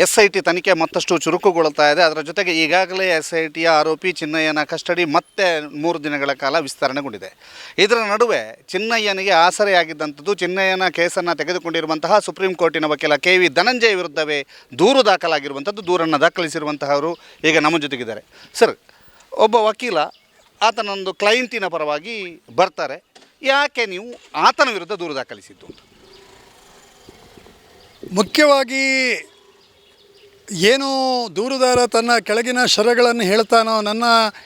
S I T ತನಿಖೆ ಮತ್ತಷ್ಟು ಚುರುಕುಗೊಳ್ತಾ ಇದೆ. ಅದರ ಜೊತೆಗೆ ಈಗಾಗಲೇ ಎಸ್ ಐ ಟಿಯ ಆರೋಪಿ ಚಿನ್ನಯ್ಯನ ಕಸ್ಟಡಿ ಮತ್ತೆ ಮೂರು ದಿನಗಳ ಕಾಲ ವಿಸ್ತರಣೆಗೊಂಡಿದೆ. ಇದರ ನಡುವೆ ಚಿನ್ನಯ್ಯನಿಗೆ ಆಸರೆಯಾಗಿದ್ದಂಥದ್ದು ಚಿನ್ನಯ್ಯನ ಕೇಸನ್ನು ತೆಗೆದುಕೊಂಡಿರುವಂತಹ ಸುಪ್ರೀಂ ಕೋರ್ಟಿನ ವಕೀಲ ಕೆ ವಿ ಧನಂಜಯ ವಿರುದ್ಧವೇ ದೂರು ದಾಖಲಾಗಿರುವಂಥದ್ದು, ದೂರನ್ನು ದಾಖಲಿಸಿರುವಂತಹವರು ಈಗ ನಮ್ಮ ಜೊತೆಗಿದ್ದಾರೆ. ಸರ್, ಒಬ್ಬ ವಕೀಲ ಆತನೊಂದು ಕ್ಲೈಂಟಿನ ಪರವಾಗಿ ಬರ್ತಾರೆ. ಯಾಕೆ ನೀವು ಆತನ ವಿರುದ್ಧ ದೂರು ದಾಖಲಿಸಿದ್ದು ಮುಖ್ಯವಾಗಿ ಏನು ದೂರುದಾರ ತನ್ನ ಕೆಳಗಿನ ಶರಗಳನ್ನು ಹೇಳ್ತಾನೋ, ನನ್ನ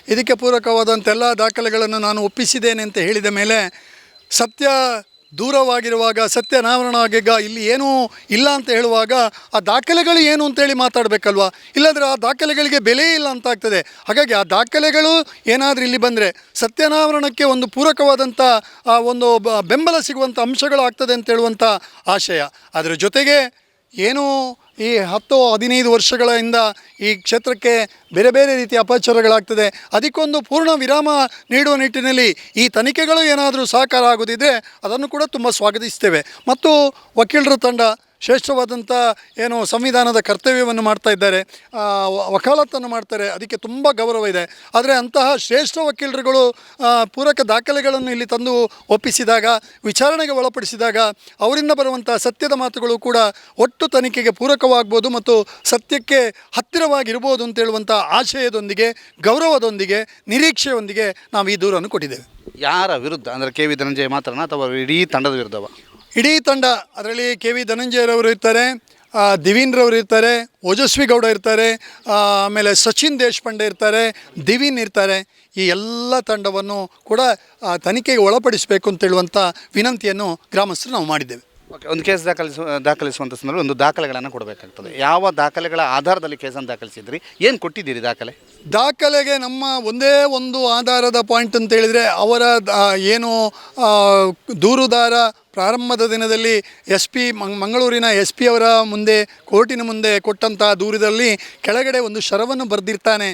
ಇದಕ್ಕೆ ಪೂರಕವಾದಂತೆಲ್ಲ ದಾಖಲೆಗಳನ್ನು ನಾನು ಒಪ್ಪಿಸಿದ್ದೇನೆ ಅಂತ ಹೇಳಿದ ಮೇಲೆ ಸತ್ಯ ದೂರವಾಗಿರುವಾಗ, ಸತ್ಯ ಅನಾವರಣವಾಗಿಗ ಇಲ್ಲಿ ಏನೂ ಇಲ್ಲ ಅಂತ ಹೇಳುವಾಗ ಆ ದಾಖಲೆಗಳು ಏನು ಅಂತೇಳಿ ಮಾತಾಡಬೇಕಲ್ವಾ? ಇಲ್ಲಾಂದರೆ ಆ ದಾಖಲೆಗಳಿಗೆ ಬೆಲೆ ಇಲ್ಲ ಅಂತ ಆಗ್ತದೆ ಹಾಗಾಗಿ ಆ ದಾಖಲೆಗಳು ಏನಾದರೂ ಇಲ್ಲಿ ಬಂದರೆ ಸತ್ಯನಾವರಣಕ್ಕೆ ಒಂದು ಪೂರಕವಾದಂಥ ಒಂದು ಬೆಂಬಲ ಸಿಗುವಂಥ ಅಂಶಗಳು ಆಗ್ತದೆ ಅಂತ ಹೇಳುವಂಥ ಆಶಯ. ಅದರ ಜೊತೆಗೆ ಏನು ಈ ಹತ್ತು ಹದಿನೈದು ವರ್ಷಗಳಿಂದ ಈ ಕ್ಷೇತ್ರಕ್ಕೆ ಬೇರೆ ಬೇರೆ ರೀತಿಯ ಅಪಚಾರಗಳಾಗ್ತದೆ. ಅದಕ್ಕೊಂದು ಪೂರ್ಣ ವಿರಾಮ ನೀಡುವ ನಿಟ್ಟಿನಲ್ಲಿ ಈ ತನಿಖೆಗಳು ಏನಾದರೂ ಸಹಕಾರ ಆಗೋದಿದ್ರೆ ಅದನ್ನು ಕೂಡ ತುಂಬ ಸ್ವಾಗತಿಸ್ತೇವೆ. ಮತ್ತು ವಕೀಲರ ತಂಡ ಶ್ರೇಷ್ಠವಾದಂಥ ಏನು ಸಂವಿಧಾನದ ಕರ್ತವ್ಯವನ್ನು ಮಾಡ್ತಾ ಇದ್ದಾರೆ ವಕಾಲತ್ತನ್ನು ಮಾಡ್ತಾರೆ, ಅದಕ್ಕೆ ತುಂಬ ಗೌರವ ಇದೆ. ಆದರೆ ಅಂತಹ ಶ್ರೇಷ್ಠ ವಕೀಲರುಗಳು ಪೂರಕ ದಾಖಲೆಗಳನ್ನು ಇಲ್ಲಿ ತಂದು ಒಪ್ಪಿಸಿದಾಗ, ವಿಚಾರಣೆಗೆ ಒಳಪಡಿಸಿದಾಗ, ಅವರಿಂದ ಬರುವಂಥ ಸತ್ಯದ ಮಾತುಗಳು ಕೂಡ ಒಟ್ಟು ತನಿಖೆಗೆ ಪೂರಕವಾಗ್ಬೋದು ಮತ್ತು ಸತ್ಯಕ್ಕೆ ಹತ್ತಿರವಾಗಿರ್ಬೋದು ಅಂತ ಹೇಳುವಂಥ ಆಶಯದೊಂದಿಗೆ, ಗೌರವದೊಂದಿಗೆ, ನಿರೀಕ್ಷೆಯೊಂದಿಗೆ ನಾವು ಈ ದೂರನ್ನು ಕೊಟ್ಟಿದ್ದೇವೆ. ಯಾರ ವಿರುದ್ಧ? ಅಂದರೆ ಕೆ ವಿ ಧನಂಜಯ ಮಾತ್ರನಾ ಅಥವಾ ಇಡೀ ತಂಡದ ವಿರುದ್ಧವ? ಇಡೀ ತಂಡ ಅದರಲ್ಲಿ ಕೆ ವಿ ಧನಂಜಯರವರು ಇರ್ತಾರೆ ದಿವೀನ್ರವರು ಇರ್ತಾರೆ ಓಜಸ್ವಿ ಗೌಡ ಇರ್ತಾರೆ ಆಮೇಲೆ ಸಚಿನ್ ದೇಶಪಾಂಡೆ ಇರ್ತಾರೆ ದಿವೀನ್ ಇರ್ತಾರೆ. ಈ ಎಲ್ಲ ತಂಡವನ್ನು ಕೂಡ ತನಿಖೆಗೆ ಒಳಪಡಿಸಬೇಕು ಅಂತ ಹೇಳುವಂಥ ವಿನಂತಿಯನ್ನು ಗ್ರಾಮಸ್ಥರು ನಾವು ಮಾಡಿದ್ದೇವೆ. ಓಕೆ ಒಂದು ಕೇಸ್ ದಾಖಲಿಸುವ ದಾಖಲಿಸುವಂಥ ಸಂದರ್ಭ ಒಂದು ದಾಖಲೆಗಳನ್ನು ಕೊಡಬೇಕಾಗ್ತದೆ. ಯಾವ ದಾಖಲೆಗಳ ಆಧಾರದಲ್ಲಿ ಕೇಸನ್ನು ದಾಖಲಿಸಿದ್ರಿ? ಏನು ಕೊಟ್ಟಿದ್ದೀರಿ ದಾಖಲೆ? ದಾಖಲೆಗೆ ನಮ್ಮ ಒಂದೇ ಒಂದು ಆಧಾರದ ಪಾಯಿಂಟ್ ಅಂತ ಹೇಳಿದರೆ ಅವರ ಏನು ದೂರುದಾರ ಪ್ರಾರಂಭದ ದಿನದಲ್ಲಿ ಎಸ್ ಪಿ ಮಂಗಳೂರಿನ ಎಸ್ ಪಿ ಅವರ ಮುಂದೆ, ಕೋರ್ಟಿನ ಮುಂದೆ ಕೊಟ್ಟಂಥ ದೂರದಲ್ಲಿ ಕೆಳಗಡೆ ಒಂದು ಶರವನ್ನು ಬರೆದಿರ್ತಾನೆ.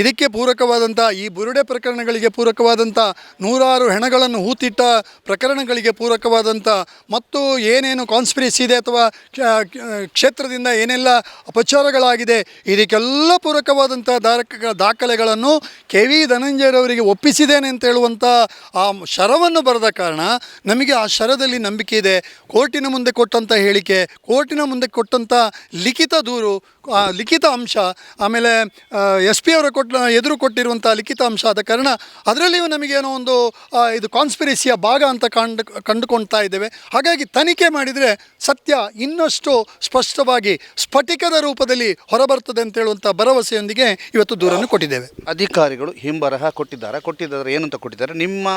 ಇದಕ್ಕೆ ಪೂರಕವಾದಂಥ ಈ ಬುರುಡೆ ಪ್ರಕರಣಗಳಿಗೆ ಪೂರಕವಾದಂಥ ನೂರಾರು ಹೆಣಗಳನ್ನು ಹೂತಿಟ್ಟ ಪ್ರಕರಣಗಳಿಗೆ ಪೂರಕವಾದಂಥ ಮತ್ತು ಏನೇನು ಕಾನ್ಸ್ಪಿರಸಿ ಇದೆ ಅಥವಾ ಕ್ಷೇತ್ರದಿಂದ ಏನೆಲ್ಲ ಅಪಚಾರಗಳಾಗಿದೆ, ಇದಕ್ಕೆಲ್ಲ ಪೂರಕವಾದಂಥ ದಾರಕ, ದಾಖಲೆಗಳನ್ನು ಕೆ ವಿ ಧನಂಜಯರವರಿಗೆ ಒಪ್ಪಿಸಿದ್ದೇನೆ ಅಂತ ಹೇಳುವಂಥ ಆ ಶರವನ್ನು ಬರೆದ ಕಾರಣ, ನಮಗೆ ಆ ಶರದಲ್ಲಿ ನಂಬಿಕೆ ಇದೆ. ಕೋರ್ಟಿನ ಮುಂದೆ ಕೊಟ್ಟಂಥ ಹೇಳಿಕೆ ಕೋರ್ಟಿನ ಮುಂದೆ ಕೊಟ್ಟಂಥ ಲಿಖಿತ ದೂರು ಲಿಖಿತ ಅಂಶ ಆಮೇಲೆ ಎಸ್ ಪಿ ಅವರ ಕೊಟ್ಟ ಎದುರು ಕೊಟ್ಟಿರುವಂಥ ಲಿಖಿತ ಅಂಶ ಆದ ಕಾರಣ ಅದರಲ್ಲಿಯೂ ನಮಗೇನೋ ಒಂದು ಇದು ಕಾನ್ಸ್ಪಿರಸಿಯ ಭಾಗ ಅಂತ ಕಂಡು ಕಂಡುಕೊಳ್ತಾ ಇದ್ದೇವೆ. ಹಾಗಾಗಿ ತನಿಖೆ ಮಾಡಿದರೆ ಸತ್ಯ ಇನ್ನಷ್ಟು ಸ್ಪಷ್ಟವಾಗಿ ಸ್ಫಟಿಕದ ರೂಪದಲ್ಲಿ ಹೊರಬರ್ತದೆ ಅಂತ ಹೇಳುವಂಥ ಭರವಸೆಯೊಂದಿಗೆ ಇವತ್ತು ದೂರನ್ನು ಕೊಟ್ಟಿದ್ದೇವೆ. ಅಧಿಕಾರಿಗಳು ಹಿಂಬರಹ ಕೊಟ್ಟಿದ್ದಾರೆ. ಕೊಟ್ಟಿದ್ದಾರೆ ಏನಂತ ಕೊಟ್ಟಿದ್ದಾರೆ? ನಿಮ್ಮ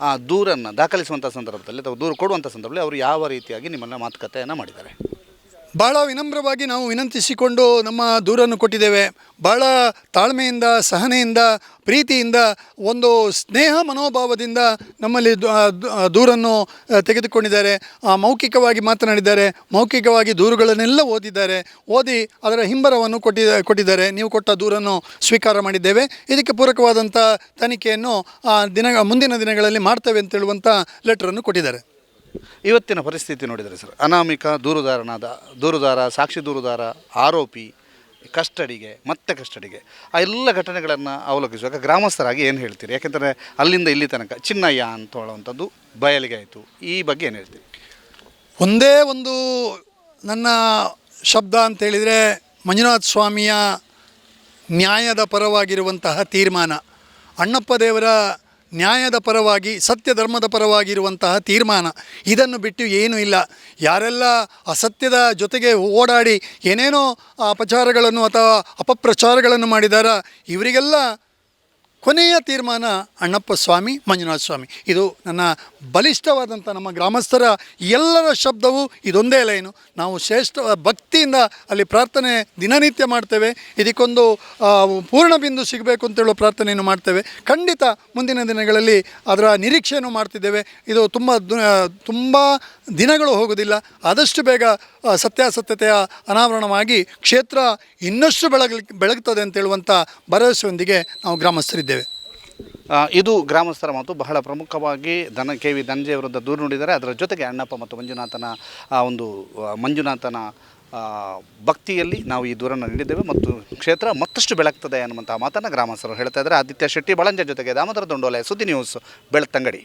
ಆ, ದೂರನ್ನು ದಾಖಲಿಸುವಂಥ ಸಂದರ್ಭದಲ್ಲಿ ಅಥವಾ ದೂರು ಕೊಡುವಂಥ ಸಂದರ್ಭದಲ್ಲಿ ಅವರು ಯಾವ ರೀತಿಯಾಗಿ ನಿಮ್ಮನ್ನು ಮಾತುಕತೆಯನ್ನು ಮಾಡಿದ್ದಾರೆ? ಬಹಳ ವಿನಮ್ರವಾಗಿ ನಾವು ವಿನಂತಿಸಿಕೊಂಡು ನಮ್ಮ ದೂರನ್ನು ಕೊಟ್ಟಿದ್ದೇವೆ. ಬಹಳ ತಾಳ್ಮೆಯಿಂದ, ಸಹನೆಯಿಂದ, ಪ್ರೀತಿಯಿಂದ, ಒಂದು ಸ್ನೇಹ ಮನೋಭಾವದಿಂದ ನಮ್ಮಲ್ಲಿ ದೂರನ್ನು ತೆಗೆದುಕೊಂಡಿದ್ದಾರೆ. ಮೌಖಿಕವಾಗಿ ಮಾತನಾಡಿದ್ದಾರೆ. ಮೌಖಿಕವಾಗಿ ದೂರುಗಳನ್ನೆಲ್ಲ ಓದಿದ್ದಾರೆ. ಓದಿ ಅದರ ಹಿಂಬರವನ್ನು ಕೊಟ್ಟಿ, ಕೊಟ್ಟಿದ್ದಾರೆ. ನೀವು ಕೊಟ್ಟ ದೂರನ್ನು ಸ್ವೀಕಾರ ಮಾಡಿದ್ದೇವೆ. ಇದಕ್ಕೆ ಪೂರಕವಾದಂಥ ತನಿಖೆಯನ್ನು ದಿನ, ಮುಂದಿನ ದಿನಗಳಲ್ಲಿ ಮಾಡ್ತೇವೆ ಅಂತ ಹೇಳುವಂಥ ಲೆಟ್ರನ್ನು ಕೊಟ್ಟಿದ್ದಾರೆ. ಇವತ್ತಿನ ಪರಿಸ್ಥಿತಿ ನೋಡಿದರೆ ಸರ್, ಅನಾಮಿಕ, ದೂರುದಾರನಾದ, ದೂರುದಾರ, ಸಾಕ್ಷಿ ದೂರುದಾರ, ಆರೋಪಿ, ಕಸ್ಟಡಿಗೆ, ಮತ್ತೆ ಕಸ್ಟಡಿಗೆ, ಆ ಎಲ್ಲ ಘಟನೆಗಳನ್ನು ಅವಲೋಕಿಸುವಾಗ ಗ್ರಾಮಸ್ಥರಾಗಿ ಏನು ಹೇಳ್ತೀರಿ? ಯಾಕೆಂದರೆ ಅಲ್ಲಿಂದ ಇಲ್ಲಿ ತನಕ ಚಿನ್ನಯ್ಯ ಅಂತ ಹೇಳುವಂಥದ್ದು ಬಯಲಿಗೆ ಆಯಿತು. ಈ ಬಗ್ಗೆ ಏನು ಹೇಳ್ತೀರಿ? ಒಂದೇ ಒಂದು ನನ್ನ ಶಬ್ದ ಅಂತೇಳಿದರೆ ಮಂಜುನಾಥ ಸ್ವಾಮಿಯ ನ್ಯಾಯದ ಪರವಾಗಿರುವಂತಹ ತೀರ್ಮಾನ. ಅಣ್ಣಪ್ಪ ದೇವರ ನ್ಯಾಯದ ಪರವಾಗಿ ಸತ್ಯ ಧರ್ಮದ ಪರವಾಗಿರುವಂತಹ ತೀರ್ಮಾನ. ಇದನ್ನು ಬಿಟ್ಟು ಏನೂ ಇಲ್ಲ. ಯಾರೆಲ್ಲ ಅಸತ್ಯದ ಜೊತೆಗೆ ಓಡಾಡಿ ಏನೇನೋ ಅಪಚಾರಗಳನ್ನು ಅಥವಾ ಅಪಪ್ರಚಾರಗಳನ್ನು ಮಾಡಿದಾರ, ಇವರಿಗೆಲ್ಲ ಕೊನೆಯ ತೀರ್ಮಾನ ಅಣ್ಣಪ್ಪ ಸ್ವಾಮಿ, ಮಂಜುನಾಥ ಸ್ವಾಮಿ. ಇದು ನನ್ನ ಬಲಿಷ್ಠವಾದಂಥ ನಮ್ಮ ಗ್ರಾಮಸ್ಥರ ಎಲ್ಲರ ಶಬ್ದವು ಇದೊಂದೇ ಲೈನು. ನಾವು ಶ್ರೇಷ್ಠ ಭಕ್ತಿಯಿಂದ ಅಲ್ಲಿ ಪ್ರಾರ್ಥನೆ ದಿನನಿತ್ಯ ಮಾಡ್ತೇವೆ. ಇದಕ್ಕೊಂದು ಪೂರ್ಣ ಬಿಂದು ಸಿಗಬೇಕು ಅಂತೇಳೋ ಪ್ರಾರ್ಥನೆಯನ್ನು ಮಾಡ್ತೇವೆ. ಖಂಡಿತ ಮುಂದಿನ ದಿನಗಳಲ್ಲಿ ಅದರ ನಿರೀಕ್ಷೆಯನ್ನು ಮಾಡ್ತಿದ್ದೇವೆ. ಇದು ತುಂಬ ತುಂಬ ದಿನಗಳು ಹೋಗೋದಿಲ್ಲ ಆದಷ್ಟು ಬೇಗ ಸತ್ಯಾಸತ್ಯತೆಯ ಅನಾವರಣವಾಗಿ ಕ್ಷೇತ್ರ ಇನ್ನಷ್ಟು ಬೆಳಗಲಿ ಬೆಳಗುತ್ತದೆ ಅಂತ ಹೇಳುವಂಥ ಭರವಸೆಯೊಂದಿಗೆ ನಾವು ಗ್ರಾಮಸ್ಥರಿದ್ದೇವೆ. ಇದು ಗ್ರಾಮಸ್ಥರ ಮಾತು. ಬಹಳ ಪ್ರಮುಖವಾಗಿ ದನ, ಕೆ ವಿ ಧನಂಜಯ ದೂರು ನೋಡಿದರೆ ಅದರ ಜೊತೆಗೆ ಅಣ್ಣಪ್ಪ ಮತ್ತು ಮಂಜುನಾಥನ ಒಂದು ಮಂಜುನಾಥನ ಭಕ್ತಿಯಲ್ಲಿ ನಾವು ಈ ದೂರನ್ನು ನೀಡಿದ್ದೇವೆ ಮತ್ತು ಕ್ಷೇತ್ರ ಮತ್ತಷ್ಟು ಬೆಳಗ್ತದೆ ಅನ್ನುವಂಥ ಮಾತನ್ನು ಗ್ರಾಮಸ್ಥರು ಹೇಳ್ತಾ ಇದ್ದಾರೆ. ಆದಿತ್ಯ ಶೆಟ್ಟಿ, ಬಳಂಜ ಜೊತೆಗೆ ದಾಮೋದರ ದೊಂಡೋಲೆ, ಸುದ್ದಿ ನ್ಯೂಸ್, ಬೆಳ್ತಂಗಡಿ.